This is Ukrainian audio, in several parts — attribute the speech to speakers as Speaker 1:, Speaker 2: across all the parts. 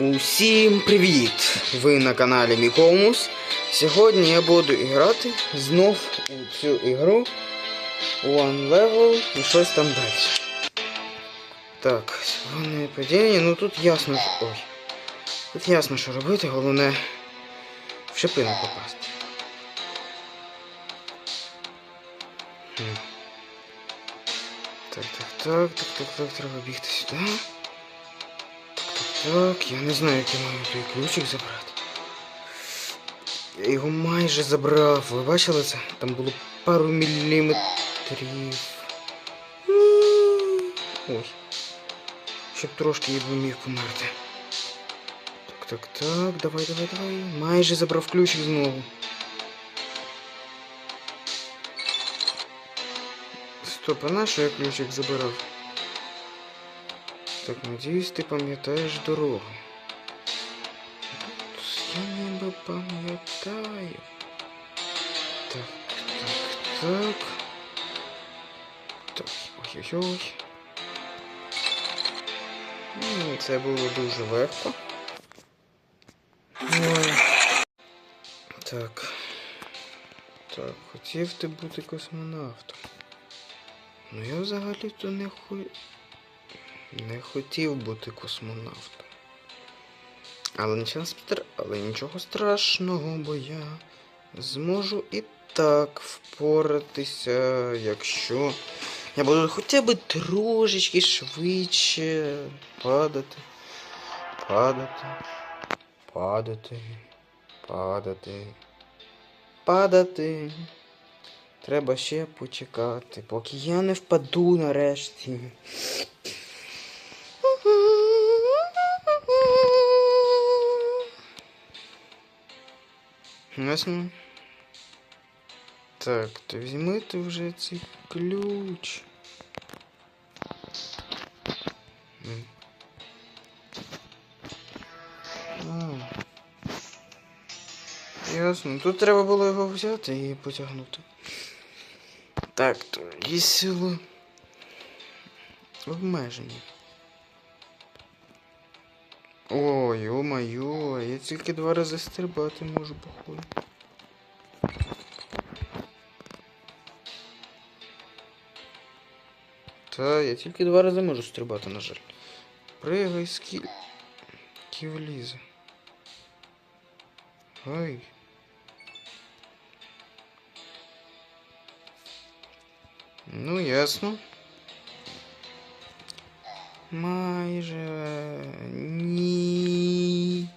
Speaker 1: Усім привіт! Ви на каналі Мікомус. Сьогодні я буду грати знов у цю ігру One Level і щось там далі. Так, вони падіння, ну тут ясно. що- Ой. Тут ясно, що робити, головне в шипину попасти. Так, так, так, так, так, так, треба бігти сюди. Так, я не знаю, як я маю ключик забрати. Я його майже забрав. Ви бачили це? Там було пару міліметрів. Ой. Щоб трошки я б міг померти. Так, так, так, давай, давай, давай. Майже забрав ключик знову. Стоп, а на що я ключик забирав? Так, надіюсь, ти пам'ятаєш дорогу. Я ніби пам'ятаю. Так, так, так. Так, ой-ой-ой. Ну, Це було дуже легко. Ой. Так. Так, хотів ти бути космонавтом. Ну я взагалі-то не ху... Не хотів бути космонавтом. Але нічого, Але нічого страшного, бо я зможу і так впоратися, якщо я буду хоча б трошечки швидше падати, падати, падати, падати, падати. Треба ще почекати, поки я не впаду нарешті. Ясно? Так, то візьми ти вже цей ключ. Ясно. Тут треба було його взяти і потягнути. Так, то є сили обмежені. Ой, о-моё, я тільки два рази стрибати можу, походу. Та, я тільки два рази можу стрибати, на жаль. Пригай скільки влізе. Ой. Ну, ясно. Майже ні.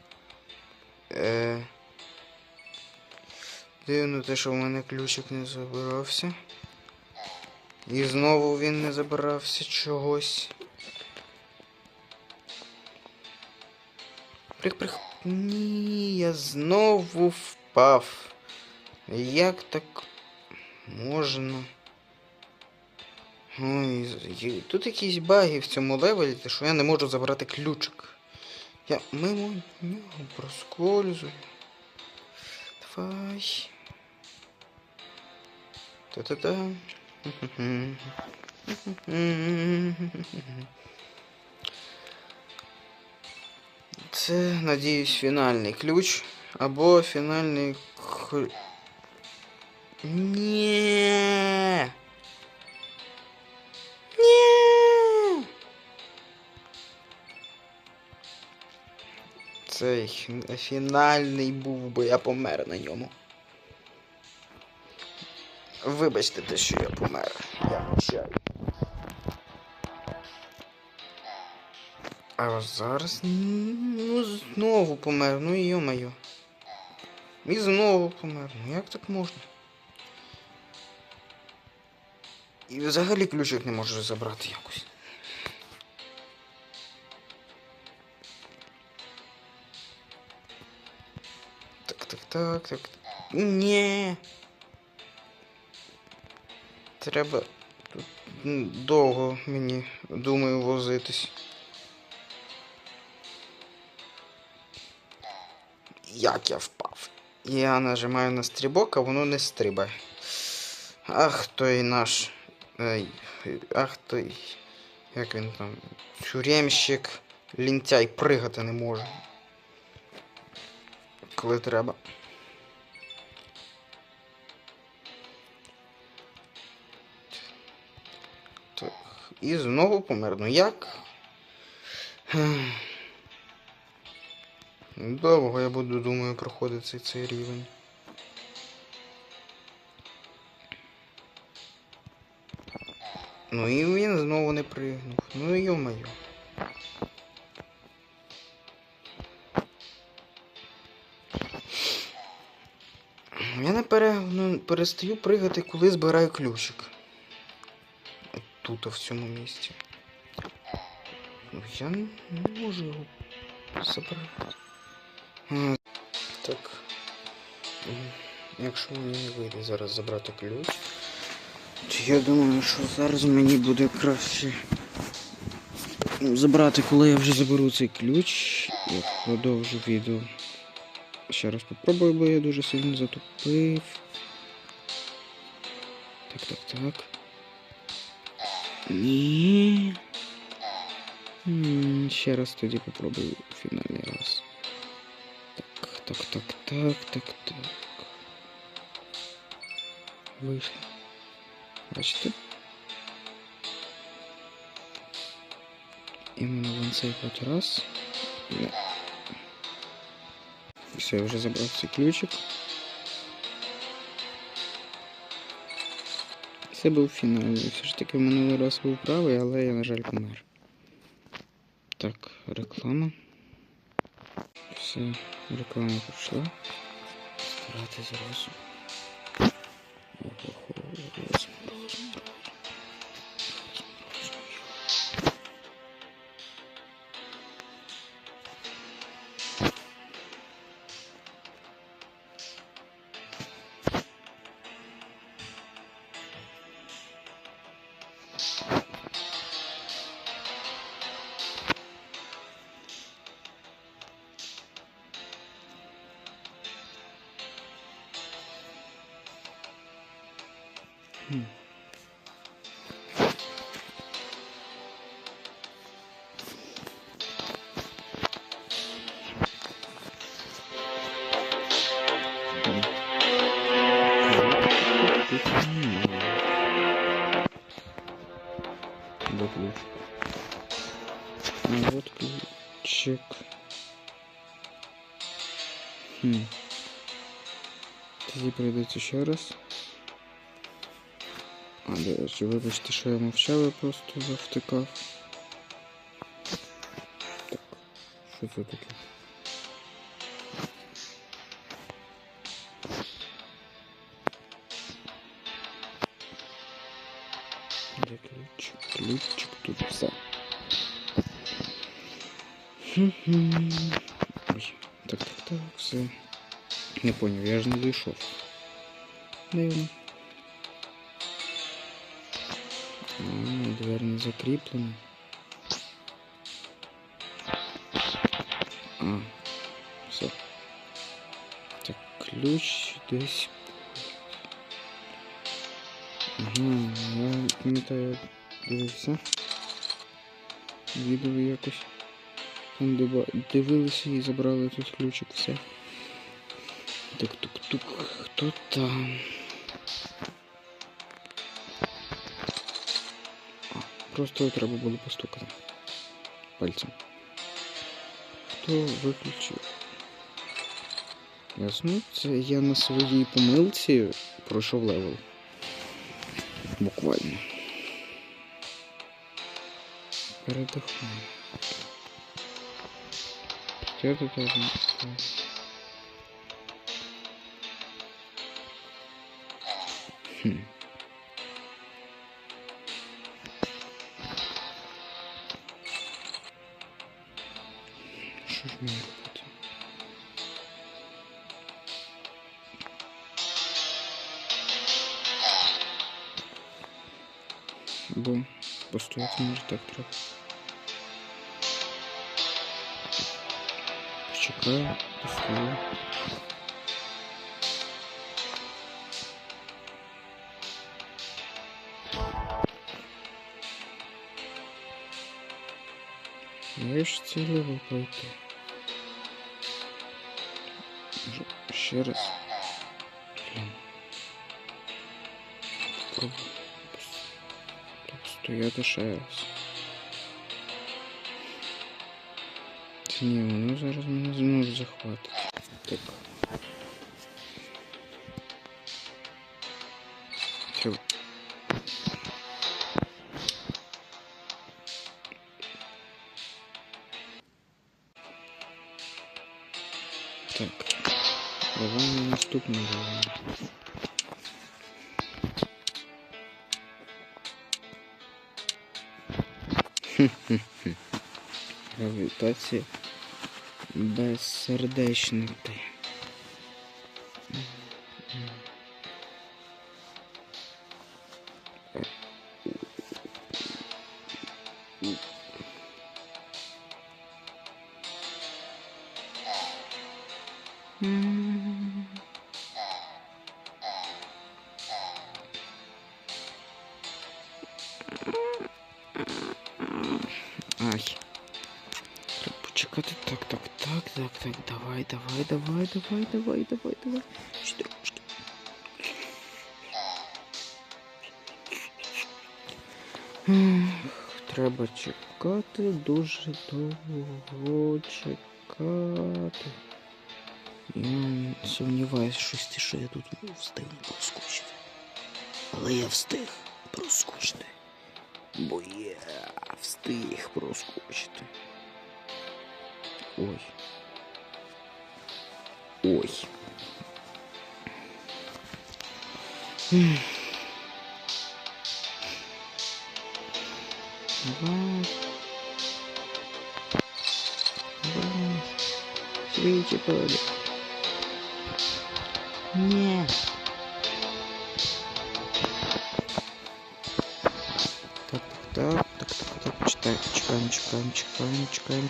Speaker 1: Е. Дивно те, що в мене ключик не забирався. І знову він не забирався чогось. Прих, прих. Ні, я знову впав. Як так можна? З- є- тут якісь баги в цьому левелі, що я не можу забрати ключик. Я мимо нього проскользую. Давай. Та-та-та. Це, надіюсь, фінальний ключ. Або фінальний. Ні. Ні. Цей фінальний був, бо я помер на ньому. Вибачте те, що я помер. Я прощаю. А зараз ну знову помер, ну йо-моє. І знову помер. Ну як так можна? І взагалі ключик не можу забрати якось. Так, так, так, так. Ні. Треба тут довго мені, думаю, возитись. Як я впав? Я нажимаю на стрибок, а воно не стрибає. Ах той наш. Ах той. Як він там? Тюремщик. Лінтяй пригати не може. коли треба. Так. І знову помер. Ну як? Довго я буду, думаю, проходити цей рівень. Ну і він знову не пригнув. Ну йо-моє. Я не ну, перестаю пригати, коли збираю ключик. Тут, в цьому місці. Ну, я не можу його забрати. Так. Якщо мені не вийде зараз забрати ключ, я думаю, що зараз мені буде краще забрати, коли я вже заберу цей ключ і продовжу відео. Ще раз попробую, бо я дуже сильно затупив. Так, так, так. Ні. Ще раз тоді попробую фінальний раз. Так, так, так, так, так, так. Вийшло. Бачите? Іменно от раз. Все, я вже забрав цей ключик. Це був фінальний. Все ж таки в минулий раз був правий, але я, на жаль, помер. Так, реклама. Все, реклама пройшла. Старати зразу. Хм. М. Тут немає. Де ключ? А вот ключик. Хм. Тоді прийдеться ще раз. А, до речі, вибачте, що я мовчав, я просто завтикав. Так, що це таке? Де ключик? Ключик тут все. Ой, так, так, так, все. Не поняв, я ж не дійшов. Дивно. А, дверь не закріплена. А, все. Так, ключ десь. Ага, я пам'ятаю, дивився. Відео якось. Там дивилися і забрали тут ключик, все. Тук-тук-тук, хто там? Просто треба було постукати пальцем. Хто виключив? Ясно, я на своїй помилці пройшов левел. Буквально. Передихну. Що тут можна? Хм. Що ж мені робити? Бо постояти може так треба. Почекаю, постою. Ну я ж цей левел пройти. Може, ще раз. Блін. Попробуй. Стояти ще раз. Та ні, воно зараз мене знову захватить. Так. Давай на наступний рівень. Хм-хм-хм. Гравітація безсердечнити. Ай. Так, так. Давай, давай, давай, давай, давай, давай, давай. Ще трошки. Треба чекати, дуже довго чекати. Я сумніваюся, щось, що я тут встигну проскочити. Але я встиг проскочити. Бо я встиг проскочити. Ой. Ой. М. Давай. Давай. Свічі пали. Ні. Так, так, так, так, так, так, читаем, чекаем, чекаем, чекаем,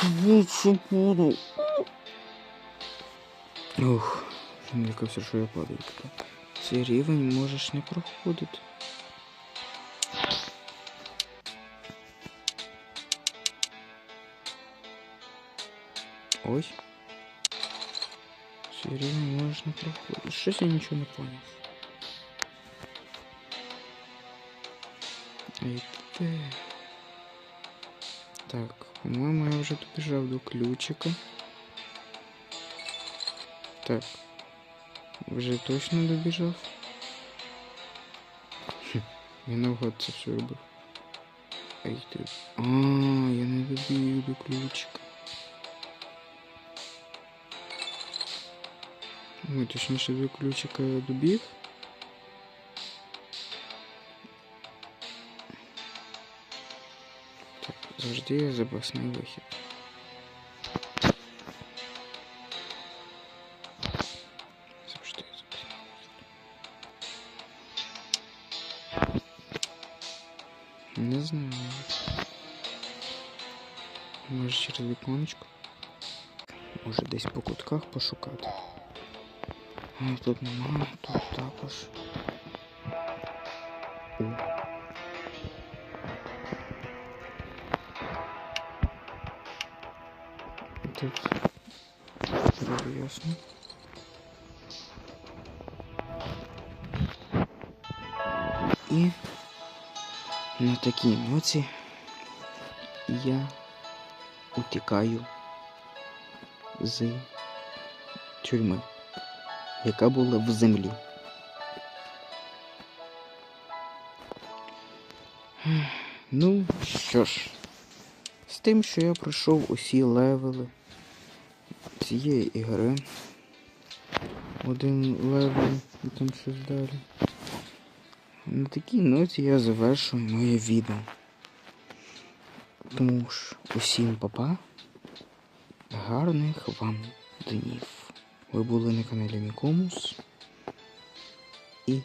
Speaker 1: чекаем, чекаем. Швидше буду. Ух, мені кажется, що я падаю тепер. Цей рівень можеш не проходити. Ой. Цей рівень можеш не проходити. Щось я нічого не поняв. Ай, де? Так, по-моєму, я вже добіжав до ключика. Так. Вже точно добіжав. Хм, я навгад це все робив. Ай ти. А, я не добіг до ключика. Ой, точніше до ключика я добіг. завжди є запасний вихід. Завжди є запасний вихід. Не знаю. навіть. Може через віконечко. Може десь по кутках пошукати. А, тут нема, тут також. Тут вроде ясно. І на такій ноті я утікаю з тюрми, яка була в землі. Ну, що ж, з тим, що я пройшов усі левели цієї ігри. Один левел і там щось далі. На такій ноті я завершую моє відео. Тому ж усім папа. Гарних вам днів. Ви були на каналі Мікомус. І